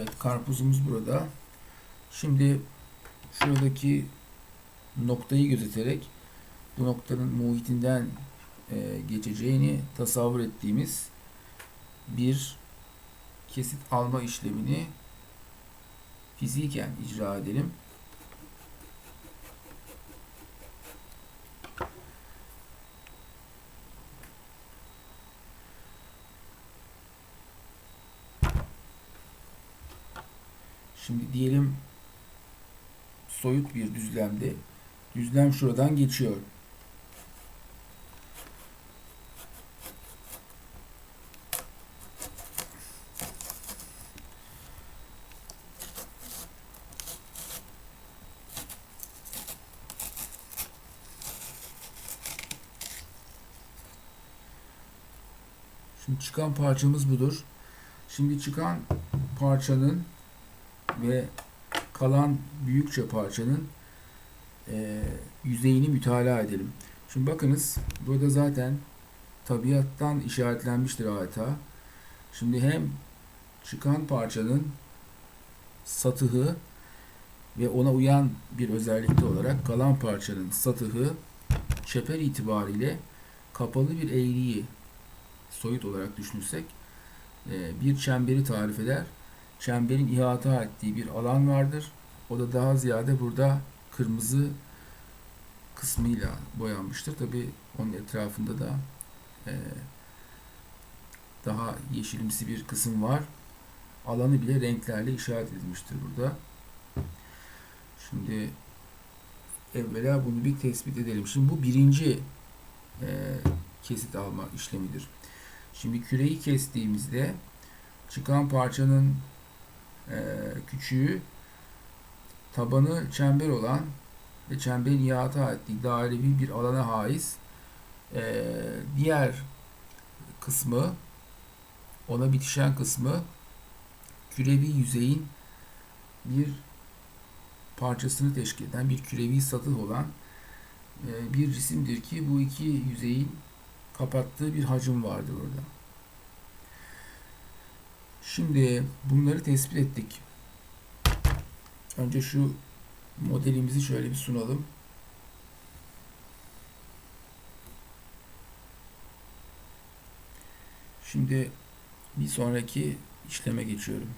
Evet karpuzumuz burada. Şimdi şuradaki noktayı gözeterek bu noktanın muhitinden e, geçeceğini tasavvur ettiğimiz bir kesit alma işlemini fiziken icra edelim. Şimdi diyelim soyut bir düzlemde düzlem şuradan geçiyor. Şimdi çıkan parçamız budur. Şimdi çıkan parçanın ve kalan büyükçe parçanın e, yüzeyini mütalaa edelim. Şimdi bakınız burada zaten tabiattan işaretlenmiştir adeta. Şimdi hem çıkan parçanın satıhı ve ona uyan bir özellikte olarak kalan parçanın satıhı çeper itibariyle kapalı bir eğriyi soyut olarak düşünürsek e, bir çemberi tarif eder çemberin ihata ettiği bir alan vardır. O da daha ziyade burada kırmızı kısmıyla boyanmıştır. Tabi onun etrafında da e, daha yeşilimsi bir kısım var. Alanı bile renklerle işaret edilmiştir burada. Şimdi evvela bunu bir tespit edelim. Şimdi bu birinci e, kesit alma işlemidir. Şimdi küreyi kestiğimizde çıkan parçanın e, küçüğü tabanı çember olan ve çemberin ihata ettiği dairevi bir alana haiz e, diğer kısmı ona bitişen kısmı kürevi yüzeyin bir parçasını teşkil eden bir kürevi satıh olan e, bir cisimdir ki bu iki yüzeyin kapattığı bir hacim vardır orada. Şimdi bunları tespit ettik. Önce şu modelimizi şöyle bir sunalım. Şimdi bir sonraki işleme geçiyorum.